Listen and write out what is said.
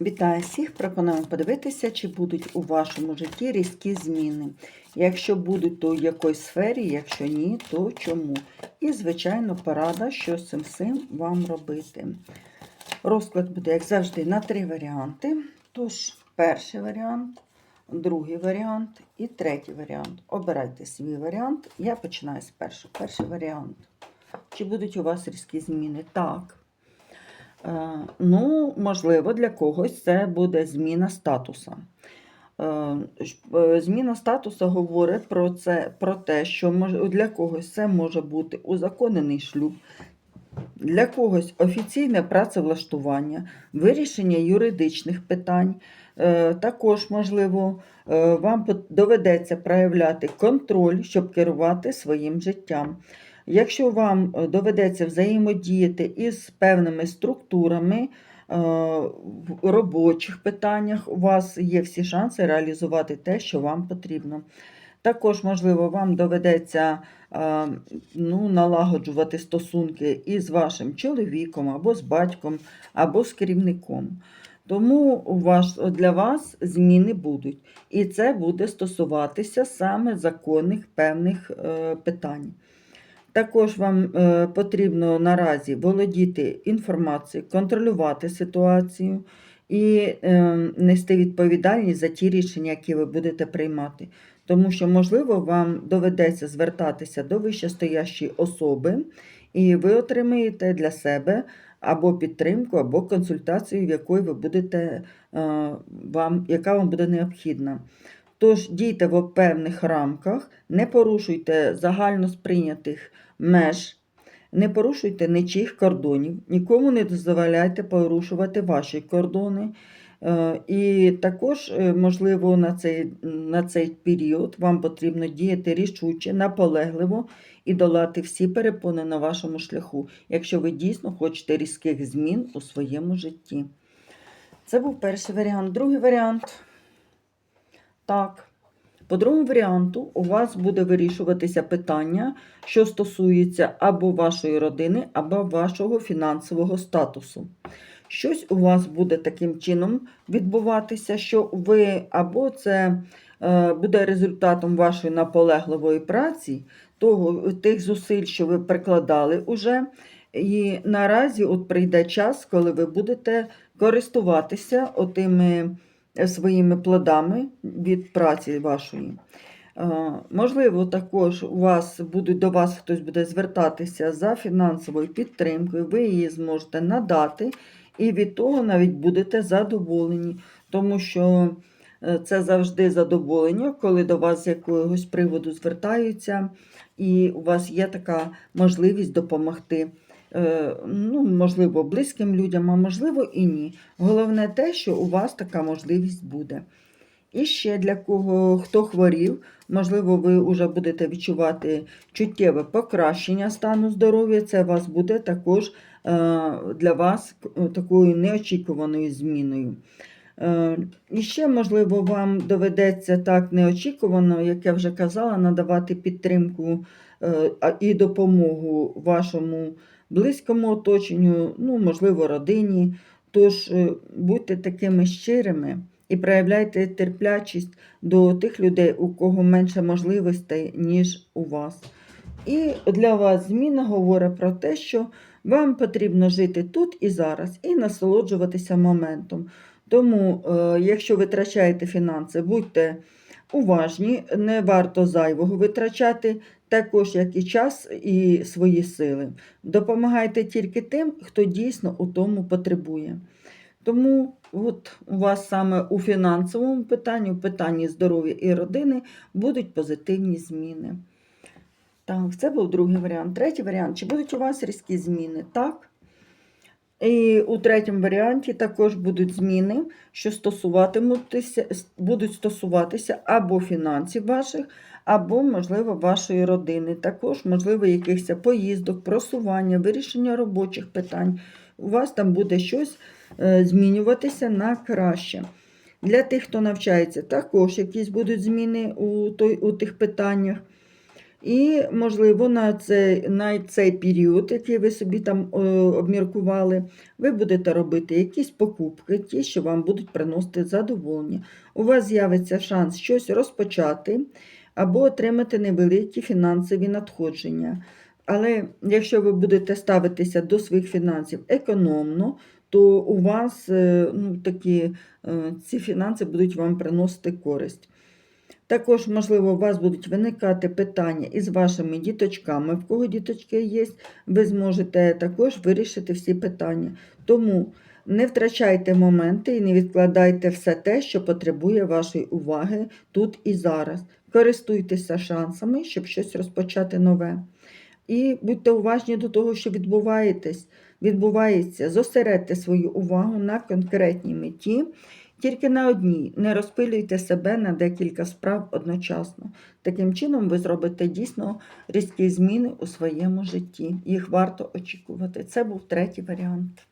Вітаю всіх! Пропоную подивитися, чи будуть у вашому житті різкі зміни. Якщо будуть, то в якій сфері, якщо ні, то чому. І, звичайно, порада, що з цим всім вам робити. Розклад буде, як завжди, на три варіанти. Тож, перший варіант, другий варіант і третій варіант. Обирайте свій варіант. Я починаю з першого. Перший варіант. Чи будуть у вас різкі зміни? Так. Е, Ну, можливо, для когось це буде зміна статуса. Е, е, Зміна статусу говорить про, це, про те, що для когось це може бути узаконений шлюб, для когось офіційне працевлаштування, вирішення юридичних питань. Також, можливо, вам доведеться проявляти контроль, щоб керувати своїм життям. Якщо вам е, доведеться взаємодіяти із певними структурами е, в робочих питаннях, у вас є всі шанси реалізувати те, що вам потрібно. Також, можливо, вам доведеться е, ну, налагоджувати стосунки із вашим чоловіком, або з батьком, або з керівником. Тому у вас, для вас зміни будуть. І це буде стосуватися саме законних певних питань. Також вам е, потрібно наразі володіти інформацією, контролювати ситуацію і е, нести відповідальність за ті рішення, які ви будете приймати. Тому що, можливо, вам доведеться звертатися до вищестоящої особи, і ви отримаєте для себе або підтримку, або консультацію, в якої ви будете, е, вам, яка вам буде необхідна. Тож дійте в певних рамках, не порушуйте загально сприйнятих меж, не порушуйте ничих кордонів, нікому не дозволяйте порушувати ваші кордони. Е, І також, е, можливо, на цей, на цей період вам потрібно діяти рішуче, наполегливо і долати всі перепони на вашому шляху, якщо ви дійсно хочете різких змін у своєму житті. Це був перший варіант. Другий варіант. Так. По другому варіанту у вас буде вирішуватися питання, що стосується або вашої родини, або вашого фінансового статусу. Щось у вас буде таким чином відбуватися, що ви або це е, буде результатом вашої наполегливої праці, того, тих зусиль, що ви прикладали уже. І наразі от прийде час, коли ви будете користуватися отими своїми плодами від праці вашої. Е, Можливо, також у вас будуть до вас хтось буде звертатися за фінансовою підтримкою, ви її зможете надати, і від того навіть будете задоволені, тому що е, це завжди задоволення, коли до вас з якогось приводу звертаються, і у вас є така можливість допомогти. Е, Ну, можливо, близьким людям, а можливо і ні. Головне те, що у вас така можливість буде. І ще для кого хто хворів, можливо, ви вже будете відчувати чуттєве покращення стану здоров'я. Це вас буде також е, для вас е, такою неочікуваною зміною. І ще, можливо, вам доведеться так неочікувано, як я вже казала, надавати підтримку і допомогу вашому близькому оточенню, ну, можливо, родині. Тож е, будьте такими щирими і проявляйте терплячість до тих людей, у кого менше можливостей, ніж у вас. І для вас зміна говорить про те, що вам потрібно жити тут і зараз, і насолоджуватися моментом. Тому, е, якщо витрачаєте фінанси, будьте уважні, не варто зайвого витрачати, також як і час, і свої сили. Допомагайте тільки тим, хто дійсно у тому потребує. Тому от у вас саме у фінансовому питанні, у питанні здоров'я і родини будуть позитивні зміни. Так, це був другий варіант. Третій варіант. Чи будуть у вас різкі зміни? Так. І у третьому варіанті також будуть зміни, що стосуватимуться, будуть стосуватися або фінансів ваших, або, можливо, вашої родини. Також, можливо, якихось поїздок, просування, вирішення робочих питань. У вас там буде щось е, змінюватися на краще. Для тих, хто навчається, також якісь будуть зміни у, той, у тих питаннях. І, можливо, на цей, на цей період, який ви собі там е, обміркували, ви будете робити якісь покупки, ті, що вам будуть приносити задоволення. У вас з'явиться шанс щось розпочати або отримати невеликі фінансові надходження. Але якщо ви будете ставитися до своїх фінансів економно, то у вас е, ну, такі, е, ці фінанси будуть вам приносити користь. Також, можливо, у вас будуть виникати питання із вашими діточками, в кого діточки є, ви зможете також вирішити всі питання. Тому не втрачайте моменти і не відкладайте все те, що потребує вашої уваги тут і зараз. Користуйтеся шансами, щоб щось розпочати нове. І будьте уважні до того, що відбувається. Зосередьте свою увагу на конкретній меті, тільки на одній. Не розпилюйте себе на декілька справ одночасно. Таким чином, ви зробите дійсно різкі зміни у своєму житті. Їх варто очікувати. Це був третій варіант.